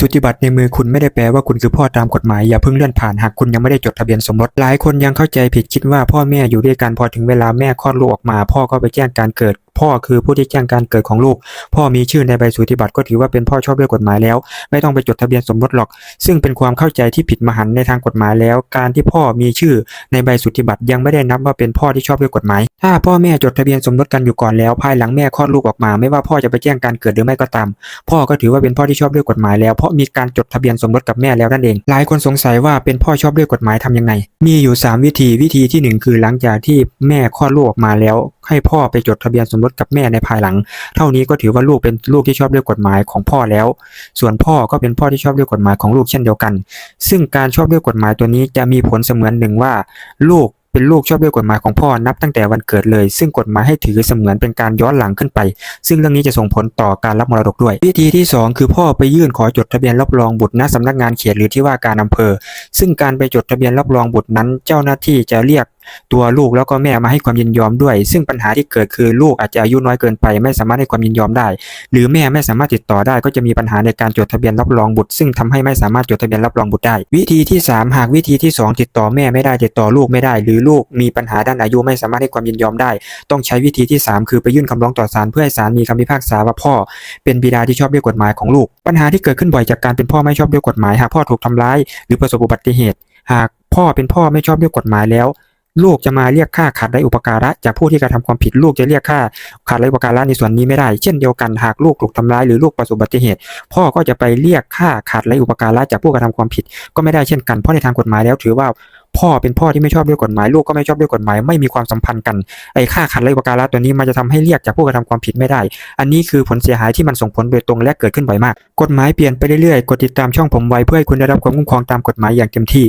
สุจิบัตรในมือคุณไม่ได้แปลว่าคุณคือพ่อตามกฎหมายอย่าเพิ่งเลื่อนผ่านหากคุณยังไม่ได้จดทะเบียนสมรสหลายคนยังเข้าใจผิดคิดว่าพ่อแม่อยู่ด้วยกันพอถึงเวลาแม่คลอดลูกออกมา พ่อก็ไปแจ้งการเกิด พ่อคือผู้ที่แจ้งการเกิดของลูก พ่อมีชื่อในใบสุติบัตรก็ถือว่าเป็นพ่อชอบด้วยกฎหมายแล้ว ไม่ต้องไปจดทะเบียนสมรสหรอก ซึ่งเป็นความเข้าใจที่ผิดมหันต์ในทางกฎหมายแล้ว การที่พ่อมีชื่อในใบสุติบัตรยังไม่ได้นับว่าเป็นพ่อที่ชอบด้วยกฎหมาย ถ้าพ่อแม่จดทะเบียนสมรสกันอยู่ก่อนแล้ว ภายหลังแม่คลอดลูกออกมา ไม่ว่าพ่อจะไปแจ้งการเกิดหรือไม่ก็ตาม พ่อก็ถือว่าเป็นพ่อที่ชอบด้วยกฎหมายแล้ว เพราะมีการจดทะเบียนสมรสกับแม่แล้วนั่นเอง หลายคนสงสัยว่าเป็นพ่อชอบด้วยกฎหมายทำยังไง มีอยู่ 3 วิธี วิธีที่ 1 คือหลังจากที่แม่คลอดลูกออกมาแล้ว ให้พ่อไปจดทะเบียนสมรสกับแม่ในภายหลัง เท่านี้ก็ถือว่าลูกเป็นลูกที่ชอบด้วยกฎหมายของพ่อแล้ว ส่วนพ่อก็เป็นพ่อที่ชอบด้วยกฎหมายของลูกเช่นเดียวกัน ซึ่งการชอบด้วยกฎหมายตัวนี้จะมีผลเสมือนหนึ่งว่า ลูกเป็นลูกชอบด้วยกฎหมายของพ่อนับตั้งแต่วันเกิดเลย ซึ่งกฎหมายให้ถือเสมือนเป็นการย้อนหลังขึ้นไป ซึ่งเรื่องนี้จะส่งผลต่อการรับมรดกด้วย วิธีที่ 2 คือพ่อไปยื่นขอจดทะเบียนรับรองบุตรณสำนักงานเขตหรือที่ว่าการอำเภอ ซึ่งการไปจดทะเบียนรับรองบุตรนั้น เจ้าหน้าที่จะเรียก ตัวลูกแล้วก็แม่มาให้ความยินยอมด้วย ซึ่งปัญหาที่เกิดคือลูกอาจจะอายุน้อยเกินไป ไม่สามารถให้ความยินยอมได้ หรือแม่ไม่สามารถติดต่อได้ ก็จะมีปัญหาในการจดทะเบียนรับรองบุตร ซึ่งทำให้ไม่สามารถจดทะเบียนรับรองบุตรได้ วิธีที่ 3 หากวิธีที่ 2 ติดต่อแม่ไม่ได้ติดต่อลูกไม่ได้ หรือลูกมีปัญหาด้านอายุไม่สามารถให้ความยินยอมได้ ต้องใช้วิธีที่ 3 คือไปยื่นคำร้องต่อศาลเพื่อให้ศาลมีคำพิพากษาว่าพ่อ เป็นบิดาที่ชอบด้วยกฎหมายของลูก ปัญหาที่เกิดขึ้นบ่อยจากการเป็นพ่อไม่ชอบด้วยกฎหมาย หากพ่อถูกทำร้าย หรือประสบอุบัติเหตุ หากพ่อเป็นพ่อไม่ชอบด้วยกฎหมายแล้ว ลูกจะมาเรียกค่าขาดไร้อุปการะจากผู้ที่กระทำความผิดลูกจะเรียกค่าขาดไร้อุปการะในส่วนนี้ไม่ได้ เช่นเดียวกันหากลูกถูกทำร้ายหรือลูกประสบอุบัติเหตุ พ่อก็จะไปเรียกค่าขาดไร้อุปการะจากผู้กระทำความผิดก็ไม่ได้เช่นกันเพราะในทางกฎหมายแล้วถือว่าพ่อเป็นพ่อที่ไม่ชอบด้วยกฎหมายลูกก็ไม่ชอบด้วยกฎหมายไม่มีความสัมพันธ์กันไอ้ค่าขาดไรอุปการะตัวนี้มันจะทำให้เรียกจากผู้กระทำความผิดไม่ได้ อันนี้คือผลเสียหายที่มันส่งผลโดยตรงและเกิดขึ้นบ่อยมาก กฎหมายเปลี่ยนไปเรื่อยๆกดติดตามช่องผมไว้เพื่อให้คุณได้รับความคุ้มครองตามกฎหมายอย่างเต็มที่